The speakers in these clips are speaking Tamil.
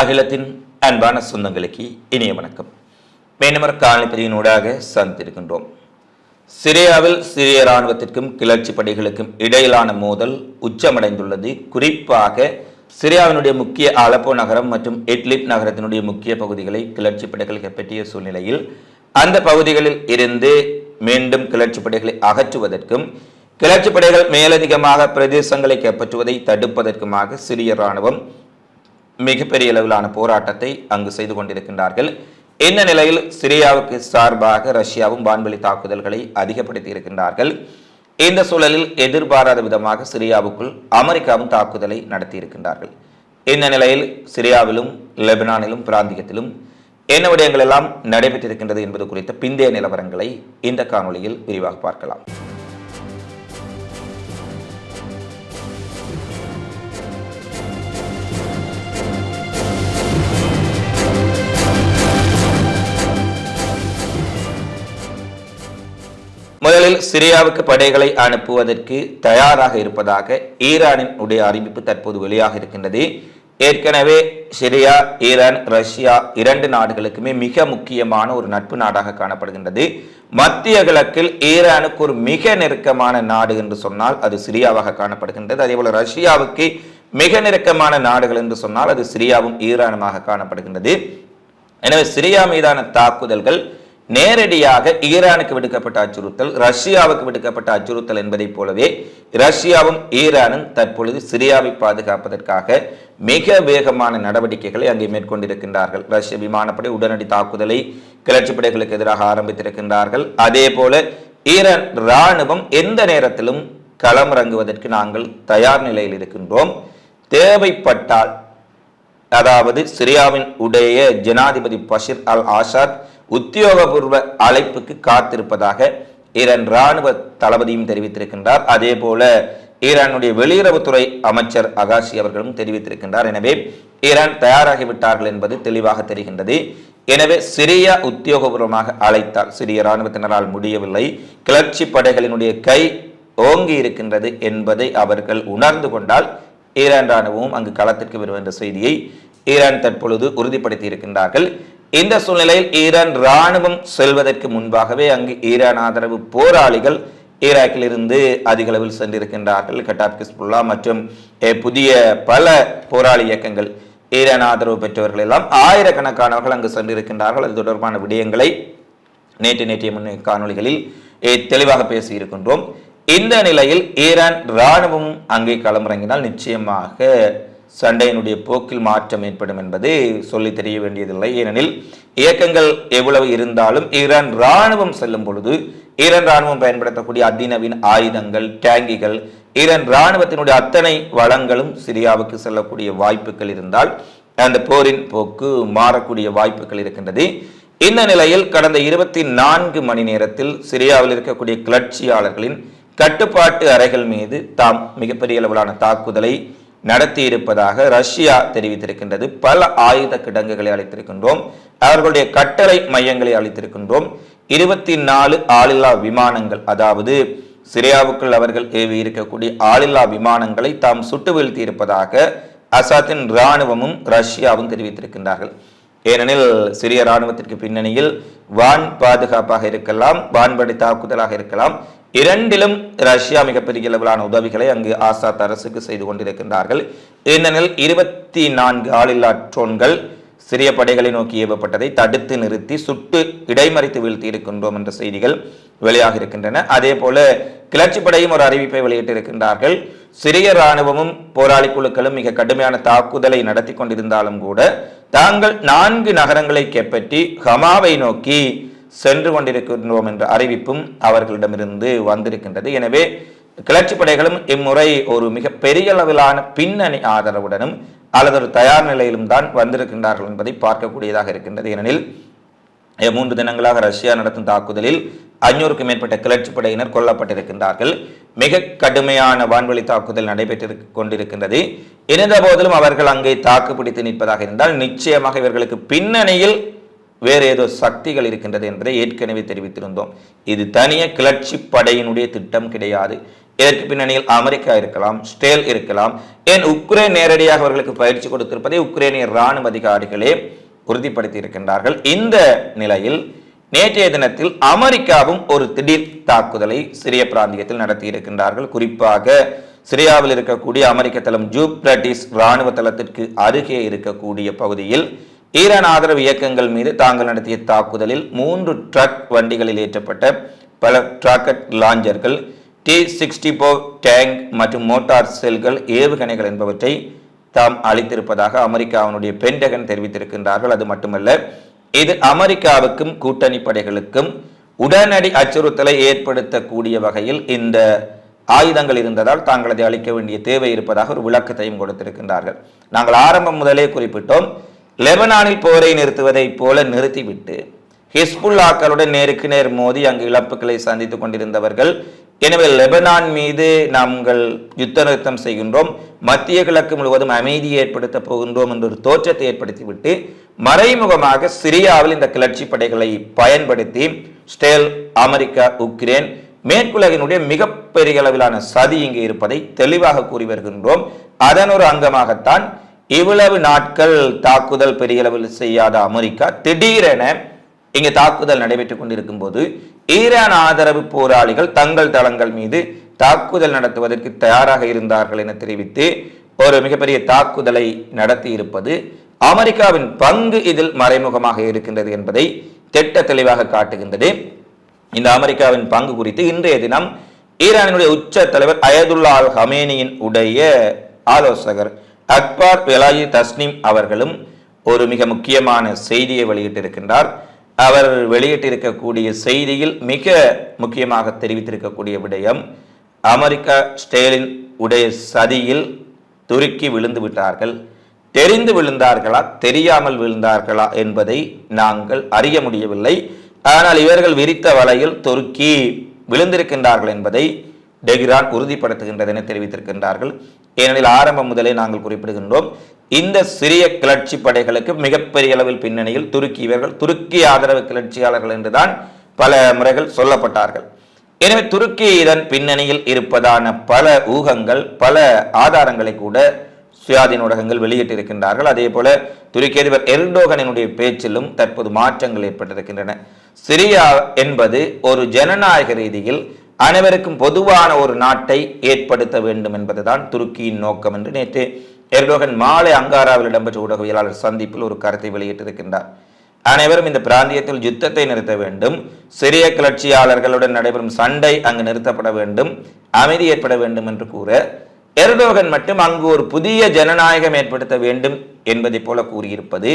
அகிலத்தின் அன்பான சொந்தங்களுக்கு இனிய வணக்கம். மேனமர் காலனிப்பிரிவினூடாக சந்திருக்கின்றோம் சிரியாவில் சிரிய இராணுவத்திற்கும் கிளர்ச்சி படைகளுக்கும் இடையிலான மோதல் உச்சமடைந்துள்ளது. குறிப்பாக சிரியாவினுடைய முக்கிய அலப்போ நகரம் மற்றும் இட்லிப் நகரத்தினுடைய முக்கிய பகுதிகளை கிளர்ச்சி படைகள் கைப்பற்றிய சூழ்நிலையில் அந்த பகுதிகளில் இருந்து மீண்டும் கிளர்ச்சி படைகளை அகற்றுவதற்கும் கிளர்ச்சி படைகள் மேலதிகமாக பிரதேசங்களை கைப்பற்றுவதை தடுப்பதற்குமாக சிரிய இராணுவம் மிகப்பெரிய அளவிலான போராட்டத்தை அங்கு செய்து கொண்டிருக்கின்றார்கள். இந்த நிலையில் சிரியாவுக்கு சார்பாக ரஷ்யாவும் வான்வெளி தாக்குதல்களை அதிகப்படுத்தி இருக்கின்றார்கள். இந்த சூழலில் எதிர்பாராத விதமாக சிரியாவுக்குள் அமெரிக்காவும் தாக்குதலை நடத்தி இருக்கின்றார்கள். இந்த நிலையில் சிரியாவிலும் லெபனானிலும் பிராந்தியத்திலும் என்ன விடயங்கள் எல்லாம் நடைபெற்றிருக்கின்றது என்பது குறித்த பிந்தைய நிலவரங்களை இந்த காணொலியில் விரிவாக பார்க்கலாம். முதலில் சிரியாவுக்கு படைகளை அனுப்புவதற்கு தயாராக இருப்பதாக ஈரானின் உடைய அறிவிப்பு தற்போது வெளியாக இருக்கின்றது. ஏற்கனவே சிரியா ஈரான் ரஷ்யா இரண்டு நாடுகளுக்குமே மிக முக்கியமான ஒரு நட்பு நாடாக காணப்படுகின்றது. மத்திய கிழக்கில் ஈரானுக்கு ஒரு மிக நெருக்கமான நாடு என்று சொன்னால் அது சிரியாவாக காணப்படுகின்றது. அதேபோல ரஷ்யாவுக்கு மிக நெருக்கமான நாடுகள் என்று சொன்னால் அது சிரியாவும் ஈரானுமாக காணப்படுகின்றது. எனவே சிரியா மீதான தாக்குதல்கள் நேரடியாக ஈரானுக்கு விடுக்கப்பட்ட அச்சுறுத்தல் ரஷ்யாவுக்கு விடுக்கப்பட்ட அச்சுறுத்தல் என்பதைப் போலவே ரஷ்யாவும் ஈரானும் தற்பொழுது சிரியாவை பாதுகாப்பதற்காக மிக வேகமான நடவடிக்கைகளை அங்கே மேற்கொண்டிருக்கின்றார்கள். ரஷ்ய விமானப்படை உடனடி தாக்குதலை கிளர்ச்சி படைகளுக்கு எதிராக ஆரம்பித்திருக்கின்றார்கள். அதே போல ஈரான் இராணுவம் எந்த நேரத்திலும் களமிறங்குவதற்கு நாங்கள் தயார் நிலையில் இருக்கின்றோம். தேவைப்பட்டால் அதாவது சிரியாவின் உடைய ஜனாதிபதி பஷீர் அல் ஆசாத் உத்தியோகபூர்வ அழைப்புக்கு காத்திருப்பதாக ஈரான் ராணுவ தளபதியும் தெரிவித்திருக்கின்றார். அதே போல ஈரானுடைய வெளியுறவுத்துறை அமைச்சர் அகாஷி அவர்களும் தெரிவித்திருக்கின்றார். எனவே ஈரான் தயாராகிவிட்டார்கள் என்பது தெளிவாக தெரிகின்றது. எனவே சிரியா உத்தியோகபூர்வமாக அழைத்தால் சிறிய இராணுவத்தினரால் முடியவில்லை. கிளர்ச்சி படைகளினுடைய கை ஓங்கி இருக்கின்றது என்பதை அவர்கள் உணர்ந்து கொண்டால் ஈரான் ராணுவமும் அங்கு களத்திற்கு வரும் என்ற செய்தியை ஈரான் தற்பொழுது உறுதிப்படுத்தி இருக்கின்றார்கள். இந்த சூழ்நிலையில் ஈரான் ராணுவம் செல்வதற்கு முன்பாகவே அங்கு ஈரான் ஆதரவு போராளிகள் ஈராக்கில் இருந்து அதிக அளவில் சென்றிருக்கின்றார்கள். கட்டாப் கிஸ்புல்லா மற்றும் புதிய பல போராளி இயக்கங்கள் ஈரான் ஆதரவு பெற்றவர்கள் எல்லாம் ஆயிரக்கணக்கானவர்கள் அங்கு சென்றிருக்கின்றார்கள். அது தொடர்பான விடயங்களை நேற்று நேற்றைய முன்னே காணொலிகளில் தெளிவாக பேசியிருக்கின்றோம். இந்த நிலையில் ஈரான் இராணுவம் அங்கே களமிறங்கினால் நிச்சயமாக சண்டையினுடைய போக்கில் மாற்றம் ஏற்படும் என்பது சொல்லி தெரிய வேண்டியதில்லை. ஏனெனில் இயக்கங்கள் எவ்வளவு இருந்தாலும் ஈரான் இராணுவம் செல்லும் பொழுது ஈரான் இராணுவம் பயன்படுத்தக்கூடிய அதிநவீன ஆயுதங்கள் டேங்கிகள் ஈரான் இராணுவத்தினுடைய அத்தனை வளங்களும் சிரியாவுக்கு செல்லக்கூடிய வாய்ப்புகள் இருந்தால் அந்த போரின் போக்கு மாறக்கூடிய வாய்ப்புகள் இருக்கின்றது. இந்த நிலையில் கடந்த இருபத்தி நான்கு மணி நேரத்தில் சிரியாவில் இருக்கக்கூடிய கிளர்ச்சியாளர்களின் கட்டுப்பாட்டு அறைகள் மீது தாம் மிகப்பெரிய அளவிலான தாக்குதலை நடத்தியிருப்பதாக ரஷ்யா தெரிவித்திருக்கின்றது. பல ஆயுத கிடங்குகளை அளித்திருக்கின்றோம். அவர்களுடைய கட்டளை மையங்களை அளித்திருக்கின்றோம். இருபத்தி நாலு ஆளில்லா விமானங்கள் அதாவது சிரியாவுக்குள் அவர்கள் ஏவி இருக்கக்கூடிய ஆளில்லா விமானங்களை தாம் சுட்டு வீழ்த்தி இருப்பதாக அசாத்தின் இராணுவமும் ரஷ்யாவும் தெரிவித்திருக்கின்றார்கள். ஏனெனில் சிறிய இராணுவத்திற்கு பின்னணியில் வான் பாதுகாப்பாக இருக்கலாம் வான்படை தாக்குதலாக இருக்கலாம் இரண்டிலும் ரஷ்யா மிகப்பெரிய அளவிலான உதவிகளை அங்கு ஆசாத் அரசுக்கு செய்து கொண்டிருக்கின்றார்கள். ஏனெனில் இருபத்தி நான்கு ஆளில்லா ட்ரோன்கள் சிறிய படைகளை நோக்கி ஏவப்பட்டதை தடுத்து நிறுத்தி சுட்டு இடைமறித்து வீழ்த்தி இருக்கின்றோம் என்ற செய்திகள் வெளியாக இருக்கின்றன. அதே போல கிளர்ச்சி படையும் ஒரு அறிவிப்பை வெளியிட்டிருக்கின்றார்கள். சிறிய இராணுவமும் போராளி குழுக்களும் மிக கடுமையான தாக்குதலை நடத்தி கொண்டிருந்தாலும் கூட தாங்கள் நான்கு நகரங்களை கைப்பற்றி ஹமாவை நோக்கி சென்று கொண்டிருக்கின்றோம் என்ற அறிவிப்பும் அவர்களிடமிருந்து வந்திருக்கின்றது. எனவே கிளர்ச்சி படைகளும் இம்முறை ஒரு மிக பெரிய அளவிலான பின்னணி ஆதரவுடனும் அல்லது ஒரு தயார் நிலையிலும் தான் வந்திருக்கின்றார்கள் என்பதை பார்க்கக்கூடியதாக இருக்கின்றது. ஏனெனில் மூன்று தினங்களாக ரஷ்யா நடத்தும் தாக்குதலில் ஐநூறுக்கும் மேற்பட்ட கிளர்ச்சி படையினர் கொல்லப்பட்டிருக்கின்றார்கள். மிக கடுமையான வான்வழி தாக்குதல் நடைபெற்று கொண்டிருக்கின்றது. இருந்த போதிலும் அவர்கள் அங்கே தாக்கு பிடித்து நிற்பதாக இருந்தால் நிச்சயமாக இவர்களுக்கு பின்னணியில் வேறு ஏதோ சக்திகள் இருக்கின்றது என்பதை ஏற்கனவே தெரிவித்திருந்தோம். இது தனிய கிளர்ச்சி படையினுடைய திட்டம் கிடையாது. இதற்கு பின்னணியில் அமெரிக்கா இருக்கலாம் ஸ்டேல் இருக்கலாம். ஏன் உக்ரைன் நேரடியாக அவர்களுக்கு பயிற்சி கொடுத்திருப்பதை உக்ரைனிய ராணுவ அதிகாரிகளே உறுதிப்படுத்தி இருக்கின்றார்கள் இந்த நிலையில் நேற்றைய தினத்தில் அமெரிக்காவும் ஒரு திடீர் தாக்குதலை சிரிய பிராந்தியத்தில் நடத்தி இருக்கின்றார்கள் குறிப்பாக சிரியாவில் இருக்கக்கூடிய அமெரிக்க தளம் ஜூப்ரட்டிஸ் இராணுவ தளத்திற்கு அருகே இருக்கக்கூடிய பகுதியில் ஈரான் ஆதரவு இயக்கங்கள் மீது தாங்கள் நடத்திய தாக்குதலில் மூன்று ட்ரக் வண்டிகளில் ஏற்றப்பட்ட பல ட்ராக்கட் லாஞ்சர்கள் டி சிக்ஸ்டி போர் டேங்க் மற்றும் மோட்டார் செல்கள் ஏவுகணைகள் என்பவற்றை தாம் அளித்திருப்பதாக அமெரிக்காவினுடைய பென்டகன் தெரிவித்திருக்கின்றார்கள். அது மட்டுமல்ல இது அமெரிக்காவுக்கும் கூட்டணி படைகளுக்கும் உடனடி அச்சுறுத்தலை ஏற்படுத்தக்கூடிய வகையில் இந்த ஆயுதங்கள் இருந்ததால் தாங்கள் அதை அளிக்க வேண்டிய தேவை இருப்பதாக ஒரு விளக்கத்தையும் கொடுத்திருக்கின்றார்கள். நாங்கள் ஆரம்பம் முதலே குறிப்பிட்டோம் லெபனானில் போரை நிறுத்துவதைப் போல நிறுத்திவிட்டு ஹிஸ்புல்லாக்களுடன் நேருக்கு நேர் மோதி அங்கு இழப்புகளை சந்தித்துக் கொண்டிருந்தவர்கள். எனவே லெபனான் மீது நாங்கள் யுத்த நிறுத்தம் செய்கின்றோம். மத்திய கிழக்கு முழுவதும் அமைதியை ஏற்படுத்த போகின்றோம் என்ற ஒரு தோற்றத்தை ஏற்படுத்திவிட்டு மறைமுகமாக சிரியாவில் இந்த கிளர்ச்சி படைகளை பயன்படுத்தி ஸ்டேல் அமெரிக்கா உக்ரைன் மேற்குலகினுடைய மிகப்பெரிய அளவிலான சதி இங்கே இருப்பதை தெளிவாக கூறி வருகின்றோம். அதன் ஒரு அங்கமாகத்தான் இவ்வளவு நாட்கள் தாக்குதல் பெரிய அளவில் செய்யாத அமெரிக்கா திடீரென இங்கே தாக்குதல் நடைபெற்றுக் கொண்டிருக்கும் போது ஈரான் ஆதரவு போராளிகள் தங்கள் தளங்கள் மீது தாக்குதல் நடத்துவதற்கு தயாராக இருந்தார்கள் என தெரிவித்து ஒரு மிகப்பெரிய தாக்குதலை நடத்தி இருப்பது அமெரிக்காவின் பங்கு இதில் மறைமுகமாக இருக்கின்றது என்பதை திட்ட தெளிவாக காட்டுகின்றது. இந்த அமெரிக்காவின் பங்கு குறித்து இன்றைய தினம் ஈரானினுடைய உச்ச தலைவர் அயதுல்லா அல் ஹமேனியின் உடைய ஆலோசகர் அக்பார் வெலாயி தஸ்னிம் அவர்களும் ஒரு மிக முக்கியமான செய்தியை வெளியிட்டிருக்கின்றார். அவர் வெளியிட்டிருக்கக்கூடிய செய்தியில் மிக முக்கியமாக தெரிவித்திருக்கக்கூடிய விடயம் அமெரிக்கா ஸ்டேலின் உடைய சதியில் துருக்கி விழுந்து விட்டார்கள். தெரிந்து விழுந்தார்களா தெரியாமல் விழுந்தார்களா என்பதை நாங்கள் அறிய முடியவில்லை. ஆனால் இவர்கள் விரித்த வலையில் துருக்கி விழுந்திருக்கின்றார்கள் என்பதை டெகிரான் உறுதிப்படுத்துகின்றது என தெரிவித்திருக்கின்றார்கள். ஏனெனில் ஆரம்பம் முதலே நாங்கள் குறிப்பிடுகின்றோம். இந்த சிறிய கிளர்ச்சி படைகளுக்கு மிகப்பெரிய அளவில் பின்னணியில் துருக்கி இவர்கள் துருக்கி ஆதரவு கிளர்ச்சியாளர்கள் என்றுதான் பல முறைகள் சொல்லப்பட்டார்கள். எனவே துருக்கி இதன் பின்னணியில் இருப்பதான பல ஊகங்கள் பல ஆதாரங்களை கூட சுயாதீன ஊடகங்கள் வெளியிட்டிருக்கின்றார்கள். அதே போல துருக்கி அதிபர் எர்டோகனினுடைய பேச்சிலும் தற்போது மாற்றங்கள் ஏற்பட்டிருக்கின்றன. சிரியா என்பது ஒரு ஜனநாயக ரீதியில் அனைவருக்கும் பொதுவான ஒரு நாட்டை ஏற்படுத்த வேண்டும் என்பதுதான் துருக்கியின் நோக்கம் என்று நேற்று எர்டோகன் மாலை அங்காராவில் இடம்பெற்ற ஊடகவியலாளர் சந்திப்பில் ஒரு கருத்தை வெளியிட்டிருக்கின்றார். அனைவரும் இந்த பிராந்தியத்தில் யுத்தத்தை நிறுத்த வேண்டும் சிறிய கிளர்ச்சியாளர்களுடன் நடைபெறும் சண்டை அங்கு நிறுத்தப்பட வேண்டும் அமைதி ஏற்பட வேண்டும் என்று கூற எர்டோகன் மட்டும் அங்கு ஒரு புதிய ஜனநாயகம் ஏற்படுத்த வேண்டும் என்பதை போல கூறியிருப்பது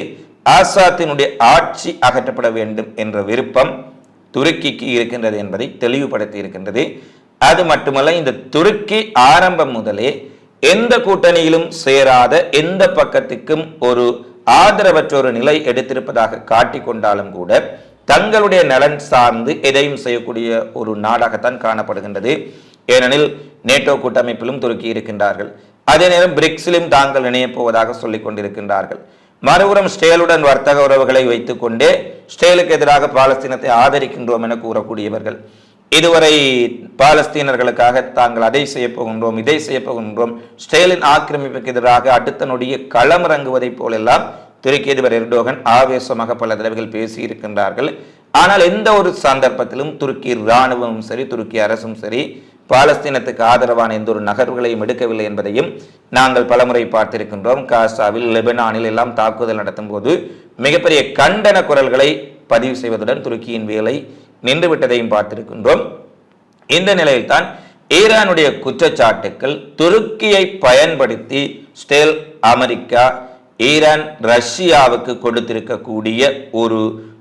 ஆசாத்தினுடைய ஆட்சி அகற்றப்பட வேண்டும் என்ற விருப்பம் துருக்கிக்கு இருக்கின்றது என்பதை தெளிவுபடுத்தி இருக்கின்றது. அது மட்டுமல்ல இந்த துருக்கி ஆரம்பம் முதலே எந்த கூட்டணியிலும் சேராத எந்த பக்கத்துக்கும் ஒரு ஆதரவற்ற ஒரு நிலை எடுத்திருப்பதாக காட்டிக்கொண்டாலும் கூட தங்களுடைய நலன் சார்ந்து எதையும் செய்யக்கூடிய ஒரு நாடாகத்தான் காணப்படுகின்றது. ஏனெனில் நேட்டோ கூட்டமைப்பிலும் துருக்கி இருக்கின்றார்கள். அதே நேரம் பிரிக்ஸிலும் தாங்கள் இணையப் போவதாக சொல்லிக் கொண்டிருக்கின்றார்கள். மறுபுறம் ஸ்டேலுடன் வர்த்தக உறவுகளை வைத்துக்கொண்டே ஸ்டேலுக்கு எதிராக பாலஸ்தீனத்தை ஆதரிக்கின்றோம் என கூறக்கூடியவர்கள். இதுவரை பாலஸ்தீனர்களுக்காக தாங்கள் அதை செய்ய போகின்றோம் இதை செய்ய போகின்றோம். ஸ்டேலின் ஆக்கிரமிப்புக்கு எதிராக அடுத்த நொடிய களமிறங்குவதைப் போலெல்லாம் துருக்கி அதிபர் எர்டோகன் ஆவேசமாக பல தடவைகள் பேசியிருக்கின்றார்கள். ஆனால் எந்த ஒரு சந்தர்ப்பத்திலும் துருக்கி இராணுவமும் சரி துருக்கி அரசும் சரி பாலஸ்தீனத்துக்கு ஆதரவான எந்த ஒரு நகர்வுகளையும் எடுக்கவில்லை என்பதையும் நாங்கள் பலமுறை பார்த்திருக்கின்றோம். காசாவில் லெபனானில் எல்லாம் தாக்குதல் நடத்தும் போது மிகப்பெரிய கண்டன குரல்களை பதிவு செய்வதுடன் துருக்கியின் வேலை நின்றுவிட்டதையும் பார்த்திருக்கின்றோம். இந்த நிலையில்தான் ஈரானுடைய குற்றச்சாட்டுக்கள் துருக்கியை பயன்படுத்தி ஸ்டேல் அமெரிக்கா ஈரான் ரஷ்யாவுக்கு கொடுத்திருக்கக்கூடிய ஒரு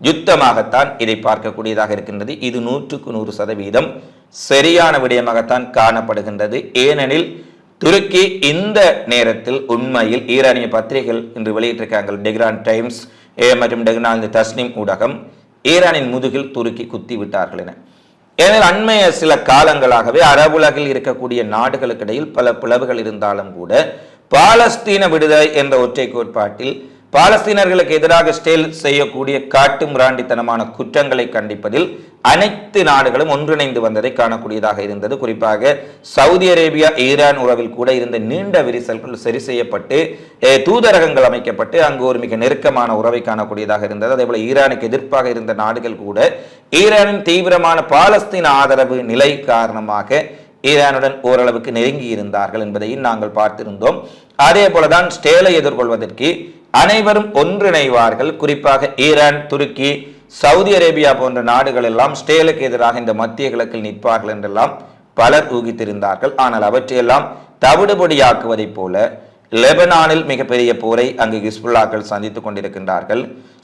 யுத்தமாகத்தான் இதை பார்க்கக்கூடியதாக இருக்கின்றது. இது நூற்றுக்கு நூறு சதவீதம் சரியான விடயமாகத்தான் காணப்படுகின்றது. ஏனெனில் துருக்கி இந்த நேரத்தில் உண்மையில் ஈரானிய பத்திரிகைகள் இன்று வெளியிட்டிருக்காங்க டெக்ரான் டைம்ஸ் ஏ மற்றும் டெக்னால் தஸ்னிம் ஊடகம் ஈரானின் முதுகில் துருக்கி குத்தி விட்டார்கள் என. ஏனெனில் அண்மைய சில காலங்களாகவே அரபுலகில் இருக்கக்கூடிய நாடுகளுக்கிடையில் பல பிளவுகள் இருந்தாலும் கூட பாலஸ்தீன விடுதலை என்ற ஒற்றை கோட்பாட்டில் பாலஸ்தீனர்களுக்கு எதிராக ஸ்டேல் செய்யக்கூடிய காட்டு மிராண்டித்தனமான குற்றங்களை கண்டிப்பதில் அனைத்து நாடுகளும் ஒன்றிணைந்து வந்ததை காணக்கூடியதாக இருந்தது. குறிப்பாக சவுதி அரேபியா ஈரான் உறவில் கூட இருந்த நீண்ட விரிசல்கள் சரி செய்யப்பட்டு தூதரகங்கள் அமைக்கப்பட்டு அங்கு ஒரு மிக நெருக்கமான உறவை காணக்கூடியதாக இருந்தது. அதே போல ஈரானுக்கு எதிர்ப்பாக இருந்த நாடுகள் கூட ஈரானின் தீவிரமான பாலஸ்தீன ஆதரவு நிலை காரணமாக ஈரானுடன் ஓரளவுக்கு நெருங்கி இருந்தார்கள் என்பதையும் நாங்கள் பார்த்திருந்தோம். அதே போலதான் ஸ்டேலை எதிர்கொள்வதற்கு அனைவரும் ஒன்றிணைவார்கள். குறிப்பாக ஈரான் துருக்கி சவுதி அரேபியா போன்ற நாடுகள் எல்லாம் ஸ்டேலுக்கு எதிராக இந்த மத்திய கிழக்கில் நிற்பார்கள் என்றெல்லாம் பலர் ஊகித்திருந்தார்கள். ஆனால் அவற்றையெல்லாம் தவிடுபொடியாக்குவதைப் போல லெபனானில் மிகப்பெரிய போரை அங்கு ஹிஸ்புல்லாக்கள் சந்தித்துக் கொண்டிருக்கின்றார்கள்.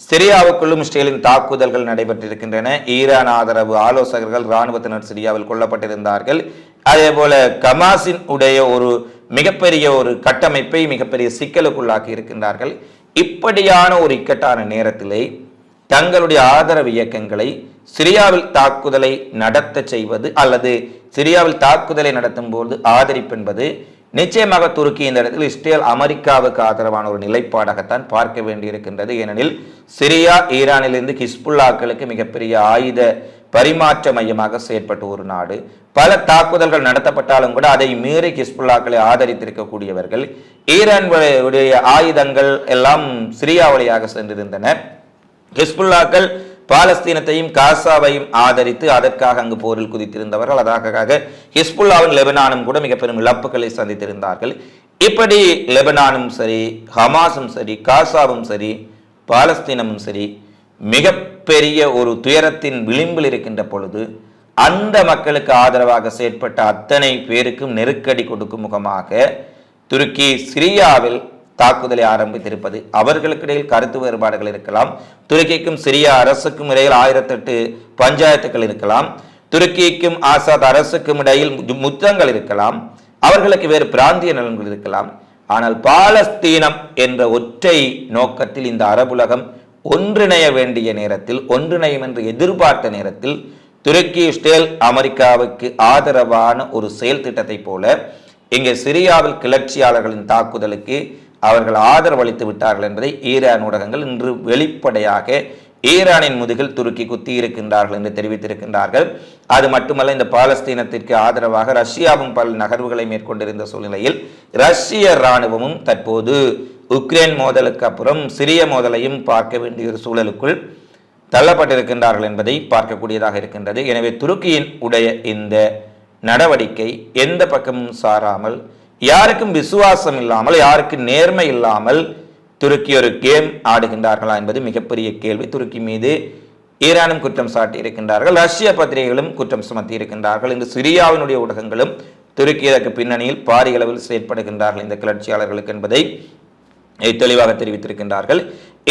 சிரியாவுக்குள்ளும் இஸ்ரேலின் தாக்குதல்கள் நடைபெற்றிருக்கின்றன. ஈரான் ஆதரவு ஆலோசகர்கள் இராணுவத்தினர் சிரியாவில் கொல்லப்பட்டிருந்தார்கள். அதே போல கமாசின் உடைய ஒரு மிகப்பெரிய ஒரு கட்டமைப்பை மிகப்பெரிய சிக்கலுக்குள்ளாக்கி இருக்கின்றார்கள். இப்படியான ஒரு இக்கட்டான நேரத்திலே தங்களுடைய ஆதரவு இயக்கங்களை சிரியாவில் தாக்குதலை நடத்த செய்வது அல்லது சிரியாவில் தாக்குதலை நடத்தும் போது ஆதரிப்பென்பது நிச்சயமாக துருக்கி இந்த இடத்தில் இஸ்ரேல் அமெரிக்காவுக்கு ஆதரவான ஒரு நிலைப்பாடாகத்தான் பார்க்க வேண்டியிருக்கின்றது. ஏனெனில் சிரியா ஈரானிலிருந்து ஹிஸ்புல்லாக்களுக்கு மிகப்பெரிய ஆயுத பரிமாற்ற மையமாக செயற்பட்ட ஒரு நாடு. பல தாக்குதல்கள் நடத்தப்பட்டாலும் கூட அதை மீறி ஹிஸ்புல்லாக்களை ஆதரித்திருக்கக்கூடியவர்கள் ஈரான் உடைய ஆயுதங்கள் எல்லாம் சிரியா வழியாக சென்றிருந்தன. ஹிஸ்புல்லாக்கள் பாலஸ்தீனத்தையும் காசாவையும் ஆதரித்து அதற்காக அங்கு போரில் குதித்திருந்தவர்கள். அதற்காக ஹிஸ்புல்லாவும் லெபனானும் கூட மிக பெரும் இழப்புகளை சந்தித்திருந்தார்கள். இப்படி லெபனானும் சரி ஹமாஸும் சரி காசாவும் சரி பாலஸ்தீனமும் சரி மிகப்பெரிய ஒரு துயரத்தின் விளிம்பில் இருக்கின்ற பொழுது அந்த மக்களுக்கு ஆதரவாக செயற்பட்ட அத்தனை பேருக்கும் நெருக்கடி கொடுக்கும் முகமாக துருக்கி சிரியாவில் தாக்குதலை ஆரம்பித்திருப்பது. அவர்களுக்கு இடையில் கருத்து வேறுபாடுகள் இருக்கலாம். துருக்கிக்கும் சிரியா அரசுக்கும் இடையில் ஆயிரத்தெட்டு பஞ்சாயத்துகள் இருக்கலாம். துருக்கிக்கும் ஆசாத் அரசுக்கும் இடையில் முத்தங்கள் இருக்கலாம். அவர்களுக்கு வேறு பிராந்திய நலன்கள் இருக்கலாம். ஆனால் பாலஸ்தீனம் என்ற ஒற்றை நோக்கத்தில் இந்த அரபுலகம் ஒன்றிணைய வேண்டிய நேரத்தில் ஒன்றிணையும் என்று எதிர்பார்த்த நேரத்தில் துருக்கி இஸ்ரேல் அமெரிக்காவுக்கு ஆதரவான ஒரு செயல் திட்டத்தை போல இங்கே சிரியாவில் கிளர்ச்சியாளர்களின் தாக்குதலுக்கு அவர்கள் ஆதரவளித்து விட்டார்கள் என்பதை ஈரான் ஊடகங்கள் இன்று வெளிப்படையாக ஈரானின் முதுகில் துருக்கி குத்தி இருக்கின்றார்கள் என்று தெரிவித்திருக்கின்றார்கள். அது மட்டுமல்ல இந்த பாலஸ்தீனத்திற்கு ஆதரவாக ரஷ்யாவும் பல நகர்வுகளை மேற்கொண்டிருந்த சூழ்நிலையில் ரஷ்ய இராணுவமும் தற்போது உக்ரைன் மோதலுக்கு அப்புறம் சிரிய மோதலையும் பார்க்க வேண்டிய ஒரு சூழலுக்குள் தள்ளப்பட்டிருக்கின்றார்கள் என்பதை பார்க்கக்கூடியதாக இருக்கின்றது. எனவே துருக்கியின் உடைய இந்த நடவடிக்கை எந்த பக்கமும் சாராமல் யாருக்கும் விசுவாசம் இல்லாமல் யாருக்கு நேர்மை இல்லாமல் துருக்கி ஒரு கேம் ஆடுகின்றார்களா என்பது மிகப்பெரிய கேள்வி. துருக்கி மீது ஈரானும் குற்றம் சாட்டி இருக்கின்றார்கள் ரஷ்ய பத்திரிகைகளும் குற்றம் சுமத்தி இருக்கின்றார்கள் இந்த சிரியாவினுடைய ஊடகங்களும் துருக்கி இதற்கு பின்னணியில் பாரிய அளவில் செயற்படுகின்றார்கள் இந்த கிளர்ச்சியாளர்களுக்கு என்பதை தெளிவாக தெரிவித்திருக்கின்றார்கள்.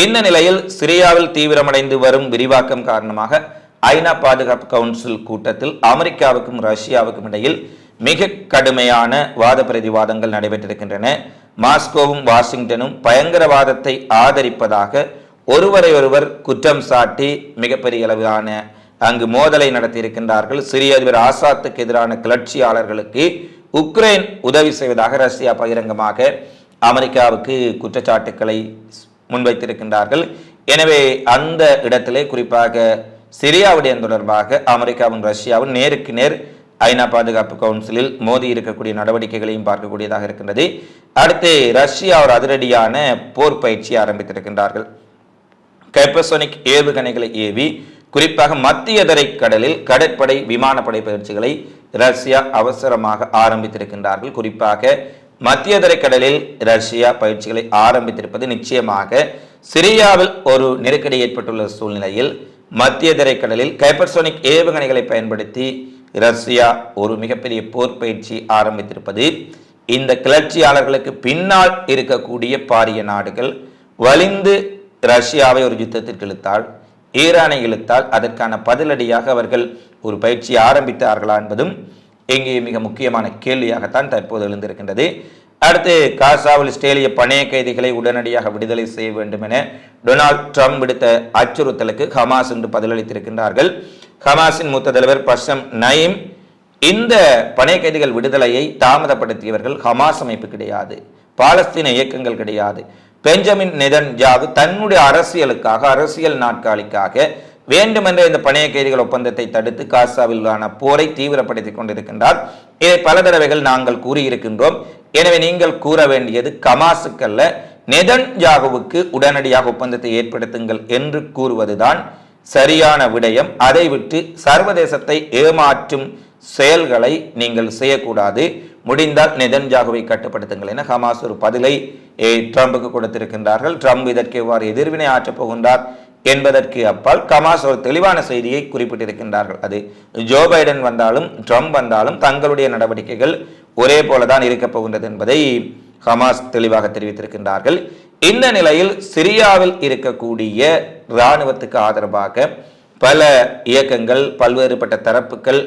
இந்த நிலையில் சிரியாவில் தீவிரமடைந்து வரும் விரிவாக்கம் காரணமாக ஐநா பாதுகாப்பு கவுன்சில் கூட்டத்தில் அமெரிக்காவுக்கும் ரஷ்யாவுக்கும் இடையில் மிக கடுமையான வாத பிரதிவாதங்கள் நடைபெற்றிருக்கின்றன. மாஸ்கோவும் வாஷிங்டனும் பயங்கரவாதத்தை ஆதரிப்பதாக ஒருவரை ஒருவர் குற்றம் சாட்டி மிகப்பெரிய அளவிலான அங்கு மோதலை நடத்தியிருக்கின்றார்கள். சிரிய அதிபர் ஆசாத்துக்கு எதிரான கிளர்ச்சியாளர்களுக்கு உக்ரைன் உதவி செய்வதாக ரஷ்யா பகிரங்கமாக அமெரிக்காவுக்கு குற்றச்சாட்டுக்களை முன்வைத்திருக்கின்றார்கள். எனவே அந்த இடத்திலே குறிப்பாக சிரியா விடயம் தொடர்பாக அமெரிக்காவும் ரஷ்யாவும் நேருக்கு நேர் ஐநா பாதுகாப்பு கவுன்சிலில் மோதி இருக்கக்கூடிய நடவடிக்கைகளையும் பார்க்கக்கூடியதாக இருக்கின்றது. அடுத்து ரஷ்யா ஒரு அதிரடியான போர் பயிற்சி ஆரம்பித்திருக்கின்றார்கள். கைப்பசோனிக் ஏவுகணைகளை ஏவி குறிப்பாக மத்திய கடலில் கடற்படை விமானப்படை பயிற்சிகளை ரஷ்யா அவசரமாக ஆரம்பித்திருக்கின்றார்கள். குறிப்பாக மத்திய தரைக்கடலில் ரஷ்யா பயிற்சிகளை ஆரம்பித்திருப்பது நிச்சயமாக சிரியாவில் ஒரு நெருக்கடி ஏற்பட்டுள்ள சூழ்நிலையில் மத்திய தரைக்கடலில் கைபர்சோனிக் கைப்பர்சோனிக் ஏவுகணைகளை பயன்படுத்தி ரஷ்யா ஒரு மிகப்பெரிய போர் பயிற்சி ஆரம்பித்திருப்பது இந்த கிளர்ச்சியாளர்களுக்கு பின்னால் இருக்கக்கூடிய பாரிய நாடுகள் வலிந்து ரஷ்யாவை ஒரு யுத்தத்திற்கு இழுத்தால் ஈரானை இழுத்தால் அதற்கான பதிலடியாக அவர்கள் ஒரு பயிற்சி ஆரம்பித்தார்களா என்பதும் இங்கே மிக முக்கியமான கேள்வியாகத்தான் தற்போது எழுந்திருக்கின்றது. அடுத்து காசாவில் இஸ்ரேலிய பணைய கைதிகளை உடனடியாக விடுதலை செய்ய வேண்டும் என டொனால்ட் ட்ரம்ப் விடுத்த அச்சுறுத்தலுக்கு ஹமாஸ் என்று பதிலளித்திருக்கின்றார்கள். ஹமாஸின் மூத்த தலைவர் பஷம் நயீம் இந்த பணைய கைதிகள் விடுதலையை தாமதப்படுத்தியவர்கள் ஹமாஸ் அமைப்பு கிடையாது பாலஸ்தீன இயக்கங்கள் கிடையாது. பெஞ்சமின் நெதன்ஜாகு தன்னுடைய அரசியலுக்காக அரசியல் நாட்காலிக்காக வேண்டுமென்ற இந்த பணைய கைதிகள் ஒப்பந்தத்தை தடுத்து காசாவிலான போரை தீவிரப்படுத்திக் கொண்டிருக்கின்றார். இதை பல தடவைகள் நாங்கள் கூறியிருக்கின்றோம். எனவே நீங்கள் கூற வேண்டியது கமாசுக்கல்ல. நெதன்ஜாகுவுக்கு உடனடியாக ஒப்பந்தத்தை ஏற்படுத்துங்கள் என்று கூறுவதுதான் சரியான விடயம். அதை விட்டு சர்வதேசத்தை ஏமாற்றும் செயல்களை நீங்கள் செய்யக்கூடாது. முடிந்தால் நெதன்ஜாகுவை கட்டுப்படுத்துங்கள் என ஹமாஸ் ஒரு பதிலை ட்ரம்புக்கு கொடுத்திருக்கின்றார்கள். ட்ரம்ப் இதற்கு எவ்வாறு எதிர்வினை ஆற்றப் போகின்றார். என்பதற்கு அப்பால் கமாஸ் ஒரு தெளிவான செய்தியை குறிப்பிட்டிருக்கின்றார்கள். அது ஜோ பைடன் வந்தாலும் ட்ரம்ப் வந்தாலும் தங்களுடைய நடவடிக்கைகள் ஒரே போலதான் இருக்கப் போகின்றது என்பதை ஹமாஸ் தெளிவாக தெரிவித்திருக்கின்றார்கள். இந்த நிலையில் சிரியாவில் இருக்கக்கூடிய இராணுவத்துக்கு ஆதரவாக பல இயக்கங்கள் பல்வேறுபட்ட தரப்புகள்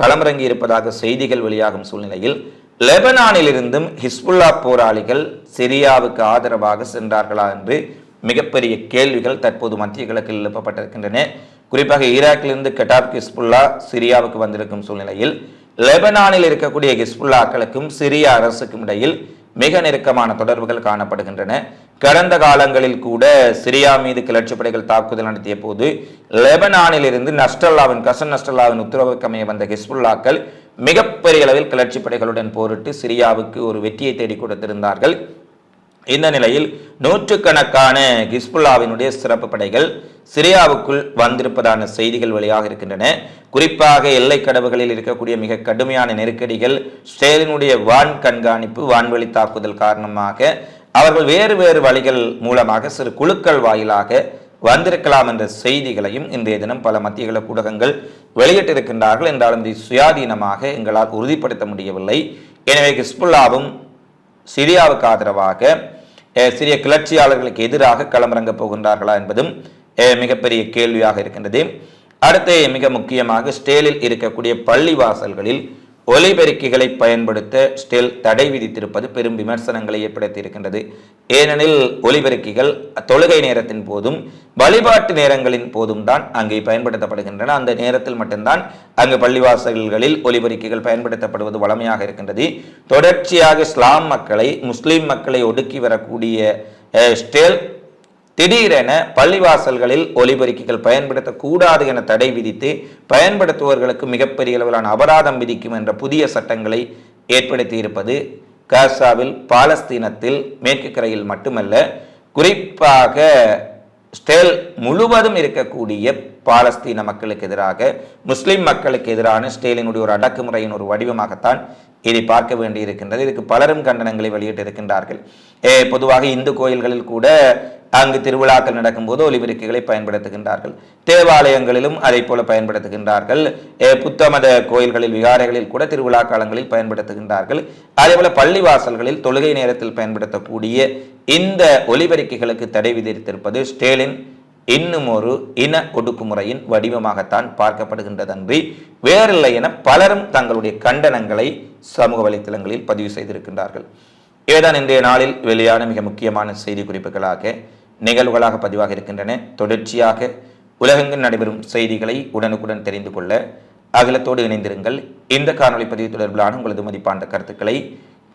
களமிறங்கி இருப்பதாக செய்திகள் வெளியாகும் சூழ்நிலையில் லெபனானில் இருந்தும் ஹிஸ்புல்லா போராளிகள் சிரியாவுக்கு ஆதரவாக சென்றார்களா என்று மிகப்பெரிய கேள்விகள் தற்போது மத்திய கிழக்கில் எழுப்பப்பட்டிருக்கின்றன. குறிப்பாக ஈராக்கிலிருந்து கெட்டாப் ஹிஸ்புல்லா சிரியாவுக்கு வந்திருக்கும் சூழ்நிலையில் லெபனானில் இருக்கக்கூடிய ஹிஸ்புல்லாக்களுக்கும் சிரிய அரசுக்கும் இடையில் மிக நெருக்கமான தொடர்புகள் காணப்படுகின்றன. கடந்த காலங்களில் கூட சிரியா மீது கிளர்ச்சி படைகள் தாக்குதல் நடத்திய போது லெபனானில் இருந்து நஸ்டல்லாவின் கசன் நஸ்டல்லாவின் உத்தரவுக்கு அமைய வந்த ஹிஸ்புல்லாக்கள் மிகப்பெரிய அளவில் கிளர்ச்சி படைகளுடன் போரிட்டு சிரியாவுக்கு ஒரு வெற்றியை தேடி கொடுத்திருந்தார்கள். இந்த நிலையில் நூற்றுக்கணக்கான ஹிஸ்புல்லாவினுடைய சிறப்பு படைகள் சிரியாவுக்குள் வந்திருப்பதான செய்திகள் வெளியாக இருக்கின்றன. குறிப்பாக எல்லை கடவுகளில் இருக்கக்கூடிய மிக கடுமையான நெருக்கடிகள் ஸ்டேலினுடைய வான் கண்காணிப்பு வான்வெளி தாக்குதல் காரணமாக அவர்கள் வேறு வேறு வழிகள் மூலமாக சிறு குழுக்கள் வாயிலாக வந்திருக்கலாம் என்ற செய்திகளையும் இன்றைய தினம் பல மத்திய கிழக்கு ஊடகங்கள் வெளியிட்டிருக்கின்றார்கள். என்றாலும் இதை சுயாதீனமாக எங்களால் உறுதிப்படுத்த முடியவில்லை. எனவே ஹிஸ்புல்லாவும் சிரியாவுக்கு ஆதரவாக சிறிய கிளர்ச்சியாளர்களுக்கு எதிராக களமிறங்க போகின்றார்களா என்பதும் மிகப்பெரிய கேள்வியாக இருக்கின்றது. அடுத்து மிக முக்கியமாக ஸ்டேலில் இருக்கக்கூடிய பள்ளிவாசல்களில் ஒலிபெருக்கிகளை பயன்படுத்த ஸ்டில் தடை விதித்திருப்பது பெரும் விமர்சனங்களை ஏற்படுத்தியிருக்கின்றது. ஏனெனில் ஒலிபெருக்கிகள் தொழுகை நேரத்தின் போதும் வழிபாட்டு நேரங்களின் போதும் தான் அங்கே பயன்படுத்தப்படுகின்றன. அந்த நேரத்தில் மட்டும்தான் அங்கு பள்ளிவாசல்களில் ஒலிபெருக்கிகள் பயன்படுத்தப்படுவது வளமையாக இருக்கின்றது. தொடர்ச்சியாக இஸ்லாம் மக்களை முஸ்லீம் மக்களை ஒடுக்கி வரக்கூடிய ஸ்டேல் திடீரென பள்ளிவாசல்களில் ஒலிபெருக்கிகள் பயன்படுத்தக்கூடாது என தடை விதித்து பயன்படுத்துபவர்களுக்கு மிகப்பெரிய அளவிலான அபராதம் விதிக்கும் என்ற புதிய சட்டங்களை ஏற்படுத்தி இருப்பது காசாவில் பாலஸ்தீனத்தில் மேற்கு கரையில் மட்டுமல்ல குறிப்பாக ஸ்டேல் முழுவதும் இருக்கக்கூடிய பாலஸ்தீன மக்களுக்கு எதிராக முஸ்லிம் மக்களுக்கு எதிரான ஸ்டேலினுடைய ஒரு அடக்குமுறையின் ஒரு வடிவமாகத்தான் இதை பார்க்க வேண்டியிருக்கின்றது. இதுக்கு பலரும் கண்டனங்களை வெளியிட்டிருக்கின்றார்கள். பொதுவாக இந்து கோயில்களில் கூட அங்கு திருவிழாக்கள் நடக்கும்போது ஒலிபெருக்கிகளை பயன்படுத்துகின்றார்கள். தேவாலயங்களிலும் அதை போல பயன்படுத்துகின்றார்கள். புத்தமத புத்த மத கோயில்களில் விகாரைகளில் கூட திருவிழா காலங்களில் பயன்படுத்துகின்றார்கள். அதேபோல பள்ளிவாசல்களில் தொழுகை நேரத்தில் பயன்படுத்தக்கூடிய இந்த ஒலிபெருக்கிகளுக்கு தடை விதித்திருப்பது ஸ்டேலின் இன்னும் ஒரு இன ஒடுக்குமுறையின் வடிவமாகத்தான் பார்க்கப்படுகின்றதன்றி வேறில்லை என பலரும் தங்களுடைய கண்டனங்களை சமூக வலைத்தளங்களில் பதிவு செய்திருக்கின்றார்கள். இவைதான் இன்றைய நாளில் வெளியான மிக முக்கியமான செய்தி குறிப்புகளாக நிகழ்வுகளாக பதிவாக இருக்கின்றன. தொடர்ச்சியாக உலகெங்கும் நடைபெறும் செய்திகளை உடனுக்குடன் தெரிந்து கொள்ள அகிலத்தோடு இணைந்திருங்கள். இந்த காணொளி பதிவு தொடர்பிலான உங்களது மதிப்பான கருத்துக்களை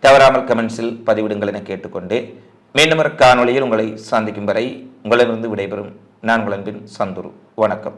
தவறாமல் கமெண்ட்ஸில் பதிவிடுங்கள் என கேட்டுக்கொண்டு மீண்டும் ஒரு காணொளியில் உங்களை சந்திக்கும் வரை உங்களிடமிருந்து விடைபெறும். நான் உங்கள் அன்பின் சந்துரு. வணக்கம்.